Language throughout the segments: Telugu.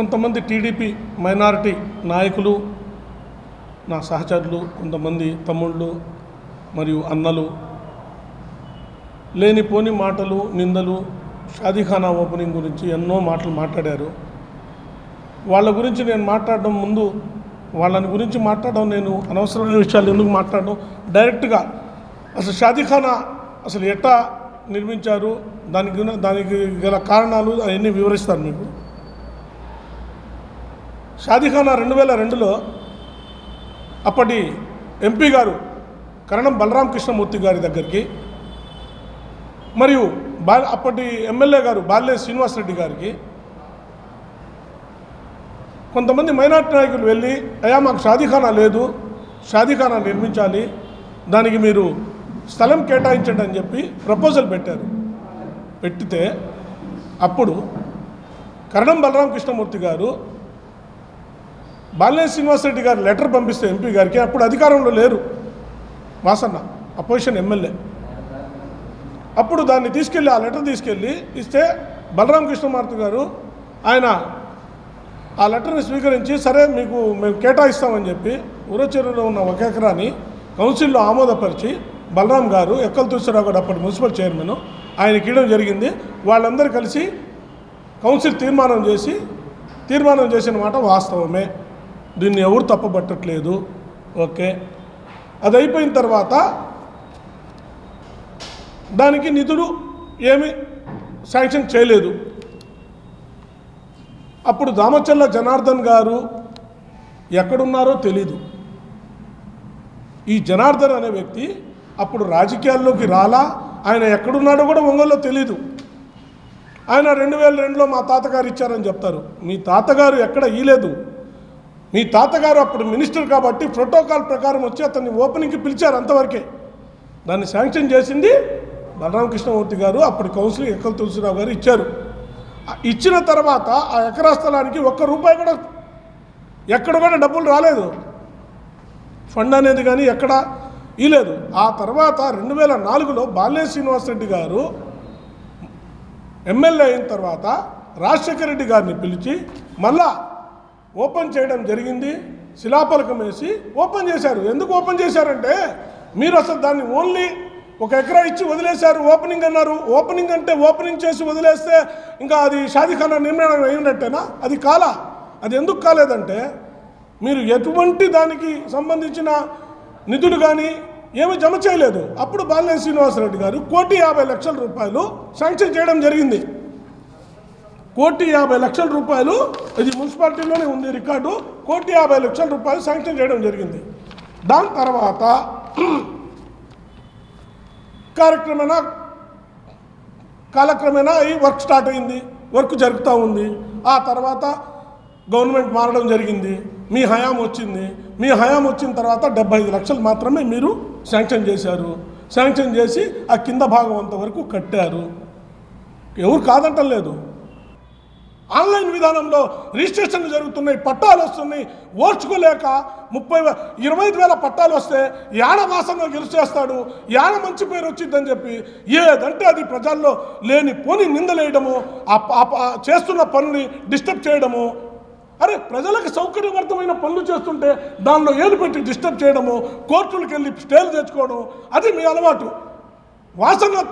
కొంతమంది టీడీపీ మైనారిటీ నాయకులు నా సహచరులు కొంతమంది తమ్ముళ్ళు మరియు అన్నలు లేనిపోని మాటలు నిందలు షాదీఖానా ఓపెనింగ్ గురించి ఎన్నో మాటలు మాట్లాడారు. వాళ్ళ గురించి నేను మాట్లాడడం ముందు వాళ్ళని గురించి మాట్లాడడం నేను అనవసరమైన విషయాలు ఎందుకు మాట్లాడడం డైరెక్ట్గా అసలు షాదీఖానా అసలు ఎట్టా నిర్మించారు? దానికి దానికి గల కారణాలు అవన్నీ వివరిస్తాను మీకు. షాదీఖానా రెండు వేల రెండులో అప్పటి ఎంపీ గారు కరణం బలరాం కృష్ణమూర్తి గారి దగ్గరికి మరియు బా అప్పటి ఎమ్మెల్యే గారు బాల్య శ్రీనివాసరెడ్డి గారికి కొంతమంది మైనార్టీ నాయకులు వెళ్ళి అయ్యా మాకు షాదీఖానా లేదు షాదీఖానా నిర్మించాలి దానికి మీరు స్థలం కేటాయించండి అని చెప్పి ప్రపోజల్ పెట్టారు. పెట్టితే అప్పుడు కరణం బలరాం కృష్ణమూర్తి గారు బాలినే శ్రీనివాసరెడ్డి గారు లెటర్ పంపిస్తే ఎంపీ గారికి అప్పుడు అధికారంలో లేరు. వాసన్న అపోజిషన్ ఎమ్మెల్యే. అప్పుడు దాన్ని తీసుకెళ్ళి ఆ లెటర్ తీసుకెళ్ళి ఇస్తే బలరాం కృష్ణమూర్తి గారు ఆయన ఆ లెటర్ని స్వీకరించి సరే మీకు మేము కేటాయిస్తామని చెప్పి ఊరచెరువులో ఉన్న ఒక ఎకరాని కౌన్సిల్లో ఆమోదపరిచి బలరాం గారు ఎక్కల తులసిరావు గారు అప్పటి మున్సిపల్ చైర్మన్ ఆయనకి ఇవ్వడం జరిగింది. వాళ్ళందరూ కలిసి కౌన్సిల్ తీర్మానం చేసి తీర్మానం చేసిన మాట వాస్తవమే. దీన్ని ఎవరు తప్పబట్టట్లేదు. ఓకే. అది అయిపోయిన తర్వాత దానికి నిధులు ఏమి శాంక్షన్ చేయలేదు. అప్పుడు దామచల్ల జనార్దన్ గారు ఎక్కడున్నారో తెలీదు. ఈ జనార్దన్ అనే వ్యక్తి అప్పుడు రాజకీయాల్లోకి రాలా ఆయన ఎక్కడున్నాడో కూడా ఒంగోలులో తెలీదు. ఆయన రెండు వేల రెండులో మా తాతగారు ఇచ్చారని చెప్తారు. మీ తాతగారు ఎక్కడ ఇయ్యలేదు. మీ తాతగారు అప్పుడు మినిస్టర్ కాబట్టి ప్రోటోకాల్ ప్రకారం వచ్చి అతన్ని ఓపెనింగ్కి పిలిచారు అంతవరకే. దాన్ని శాంక్షన్ చేసింది బలరామకృష్ణమూర్తి గారు అప్పుడు కౌన్సిల్ ఎక్కల తులసిరావు గారు ఇచ్చారు. ఇచ్చిన తర్వాత ఆ ఎకరా స్థలానికి ఒక్క రూపాయి కూడా ఎక్కడ కూడా డబ్బులు రాలేదు. ఫండ్ అనేది కానీ ఎక్కడ ఇలేదు ఆ తర్వాత రెండు వేల నాలుగులో బాల్య శ్రీనివాసరెడ్డి గారు ఎమ్మెల్యే అయిన తర్వాత రాజశేఖర రెడ్డి గారిని పిలిచి మళ్ళా ఓపెన్ చేయడం జరిగింది. శిలాపలకం వేసి ఓపెన్ చేశారు. ఎందుకు ఓపెన్ చేశారంటే మీరు అసలు దాన్ని ఓన్లీ ఒక ఎకరా ఇచ్చి వదిలేశారు ఓపెనింగ్ అన్నారు. ఓపెనింగ్ అంటే ఓపెనింగ్ చేసి వదిలేస్తే ఇంకా అది షాదీఖానా నిర్మాణం అయినట్టేనా? అది కాలా? అది ఎందుకు కాలేదంటే మీరు ఎటువంటి దానికి సంబంధించిన నిధులు కానీ ఏమి జమ చేయలేదు. అప్పుడు బాలినేని శ్రీనివాసరెడ్డి గారు కోటి యాభై లక్షల రూపాయలు శాంక్షన్ చేయడం జరిగింది. కోటి యాభై లక్షల రూపాయలు ఇది మున్సిపాలిటీలోనే ఉంది రికార్డు. కోటి యాభై లక్షల రూపాయలు శాంక్షన్ చేయడం జరిగింది. దాని తర్వాత కార్యక్రమేణా కాలక్రమేణా ఈ వర్క్ స్టార్ట్ అయింది. వర్క్ జరుగుతూ ఉంది. ఆ తర్వాత గవర్నమెంట్ మారడం జరిగింది. మీ హయాం వచ్చింది. మీ హయాం వచ్చిన తర్వాత డెబ్బై ఐదు లక్షలు మాత్రమే మీరు శాంక్షన్ చేశారు. శాంక్షన్ చేసి ఆ కింద భాగం అంతవరకు కట్టారు. ఎవరు కాదంటలేదు. ఆన్లైన్ విధానంలో రిజిస్ట్రేషన్లు జరుగుతున్నాయి పట్టాలు వస్తున్నాయి. ఓర్చుకోలేక ముప్పై ఇరవై ఐదు వేల పట్టాలు వస్తే యాడ మాసంగా గెలిచేస్తాడు యాడ మంచి పేరు వచ్చిందని చెప్పి ఏదంటే అది ప్రజల్లో లేని పోని నిందలేయడము చేస్తున్న పనుని డిస్టర్బ్ చేయడము. అరే ప్రజలకు సౌకర్యవంతమైన పనులు చేస్తుంటే దానిలో ఏలు పెట్టి డిస్టర్బ్ చేయడము కోర్టులకు వెళ్ళి స్టేలు తెచ్చుకోవడం అది మీ అలవాటు. వాసన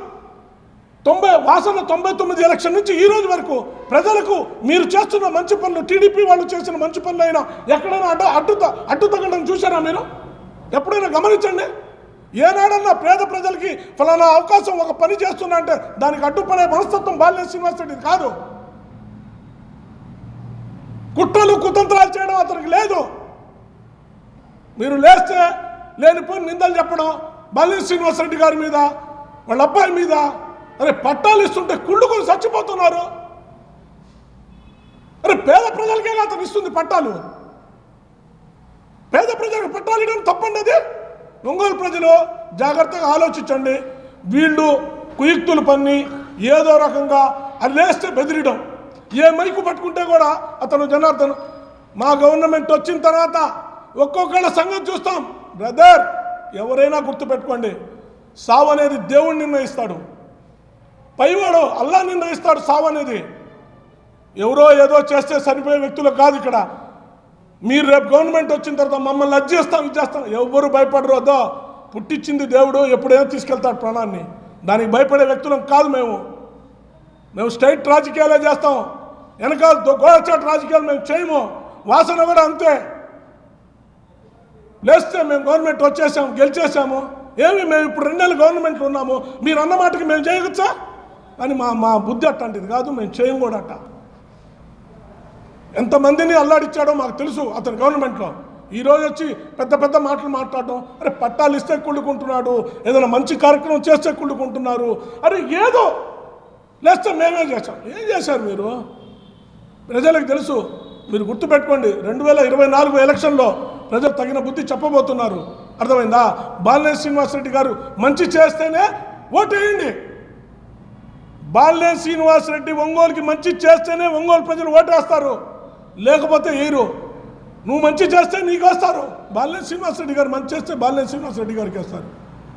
తొంభై వాసన తొంభై తొమ్మిది ఎలక్షన్ నుంచి ఈ రోజు వరకు ప్రజలకు మీరు చేస్తున్న మంచి పనులు టీడీపీ వాళ్ళు చేసిన మంచి పనులు అయినా ఎక్కడైనా అడ్డు అడ్డు అడ్డు తగ్గడం చూసారా మీరు? ఎప్పుడైనా గమనించండి. ఏనాడన్నా పేద ప్రజలకి ఫలానా అవకాశం ఒక పని చేస్తున్నా అంటే దానికి అడ్డుపడే మనస్తత్వం బాల్య శ్రీనివాసరెడ్డి కాదు. కుట్రలు కుతంత్రాలు చేయడం అతనికి లేదు. మీరు లేస్తే లేనిపోయి నిందలు చెప్పడం బాల్య శ్రీనివాసరెడ్డి గారి మీద వాళ్ళ అబ్బాయి మీద అరే పట్టాలు ఇస్తుంటే కుళ్ళుకొని చచ్చిపోతున్నారు. అరే పేద ప్రజలకే అతను ఇస్తుంది పట్టాలు. పేద ప్రజలకు పట్టాలు ఇవ్వడం తప్పండి అది. ఒంగోలు ప్రజలు జాగ్రత్తగా ఆలోచించండి. వీళ్ళు కుయుక్తులు పన్ని ఏదో రకంగా అది లేస్తే బెదిరియడం ఏ మైకు పట్టుకుంటే కూడా అతను జనార్దన్ మా గవర్నమెంట్ వచ్చిన తర్వాత ఒక్కొక్కళ్ళ సంగతి చూస్తాం. బ్రదర్ ఎవరైనా గుర్తుపెట్టుకోండి. సావు అనేది దేవుడు నిర్ణయిస్తాడు. పైవాడు అల్లా నిర్ణయిస్తాడు సావు అనేది. ఎవరో ఏదో చేస్తే సరిపోయే వ్యక్తులు కాదు ఇక్కడ. మీరు రేపు గవర్నమెంట్ వచ్చిన తర్వాత మమ్మల్ని అది చేస్తాం ఇది చేస్తాం. ఎవరు భయపడరు అదో పుట్టించింది దేవుడు ఎప్పుడైనా తీసుకెళ్తాడు ప్రాణాన్ని. దానికి భయపడే వ్యక్తులం కాదు మేము. మేము స్టేట్ రాజకీయాలే చేస్తాం. వెనకాల గోడచాటు రాజకీయాలు మేము చేయము. వాసన కూడా అంతే. లేస్తే మేము గవర్నమెంట్ వచ్చేసాము గెలిచేసాము. ఏమి మేము ఇప్పుడు రెండు నెలలు గవర్నమెంట్లో ఉన్నాము. మీరు అన్నమాటకి మేము చేయవచ్చా అని మా మా బుద్ధి అట్టంటిది కాదు మేము చేయం కూడా అట్ట. ఎంతమందిని అల్లాడిచ్చాడో మాకు తెలుసు అతను గవర్నమెంట్లో. ఈరోజు వచ్చి పెద్ద పెద్ద మాటలు మాట్లాడడం అరే పట్టాలు ఇస్తే కుళ్ళుకుంటున్నాడు ఏదైనా మంచి కార్యక్రమం చేస్తే కుళ్ళుకుంటున్నారు. అరే ఏదో లేస్తే మేమే చేస్తాం? ఏం చేశారు మీరు? ప్రజలకు తెలుసు మీరు గుర్తుపెట్టుకోండి రెండు వేల ఇరవై నాలుగు ఎలక్షన్లో ప్రజలు తగిన బుద్ధి చెప్పబోతున్నారు. అర్థమైందా? బాలనేని శ్రీనివాసరెడ్డి గారు మంచి చేస్తేనే ఓటేయండి. బాలినేని శ్రీనివాసరెడ్డి ఒంగోలుకి మంచి చేస్తేనే ఒంగోలు ప్రజలు ఓటేస్తారు లేకపోతే వేయరు నువ్వు మంచి చేస్తే నీకు వస్తారు. బాలినేని శ్రీనివాసరెడ్డి గారు మంచి చేస్తే బాలినేని శ్రీనివాసరెడ్డి గారికి వేస్తారు.